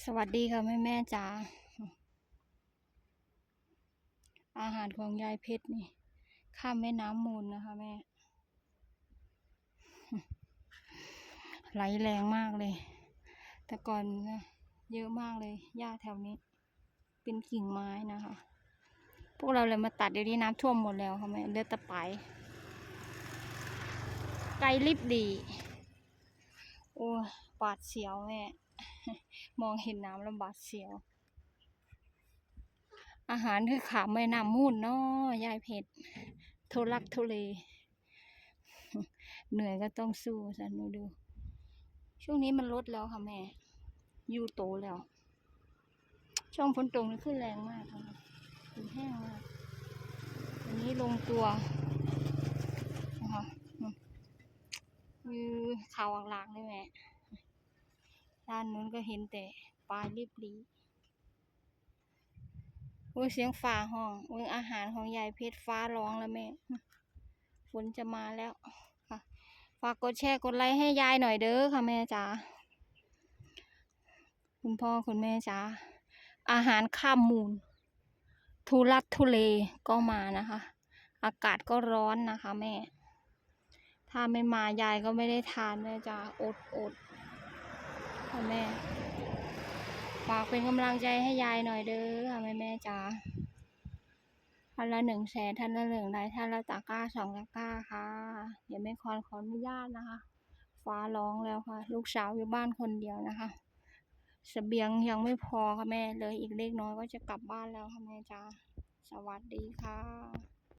สวัสดีค่ะแม่แม่จ๋าอาหารของยายเพชรนี่ ข้ามแม่น้ำมูลนะคะแม่ ไหลแรงมากเลย แต่ก่อนนะเยอะมากเลยหญ้าแถวนี้ เป็นกิ่งไม้นะคะ พวกเราเลยมาตัดเดี๋ยวนี้น้ำท่วมหมดแล้วค่ะแม่เลือดตะไปไกลลิบดี โอ้ บาดเสียวแม่ มองเห็นน้ำแล้วบาดเสียว อาหารคือขามแม่น้ำมูลเนาะยายเพชรทุลักทุเล เหนื่อยก็ต้องสู้สันนูดู ช่วงนี้มันลดแล้วค่ะแม่ อยู่โตแล้ว ช่วงฝนตกนี่ขึ้นแรงมากค่ะแห้งมากอันนี้ลงตัวนะคะอือขาวหลากๆเลยแม่ ด้านนู้นก็เห็นแต่ปลายรีบรีโอ้ยเสียงฟ้าห้องเมืองอาหารของยายเพชรฟ้าร้องแล้วแม่ ฝนจะมาแล้วค่ะ ฝากกดแชร์กดไลค์ให้ยายหน่อยเด้อค่ะแม่จ๋า คุณพ่อคุณแม่จ๋า อาหารข้ามมูล ทุลักทุเลก็มานะคะ อากาศก็ร้อนนะคะแม่ ถ้าไม่มายายก็ไม่ได้ทานแม่จ๋าอดอด ค่ะแม่ ฝากเป็นกำลังใจให้ยายหน่อยเด้อค่ะแม่แม่จ๋าท่านละหนึ่งแสนท่านละหนึ่งไลค์ท่านละตะก้าสองตะก้าค่ะ เดี๋ยวแม่คอนขออนุญาตนะคะ ฟ้าร้องแล้วค่ะ ลูกสาวอยู่บ้านคนเดียวนะคะเสบียงยังไม่พอค่ะแม่เลยอีกเล็กน้อยก็จะกลับบ้านแล้วค่ะแม่จ๋าสวัสดีค่ะ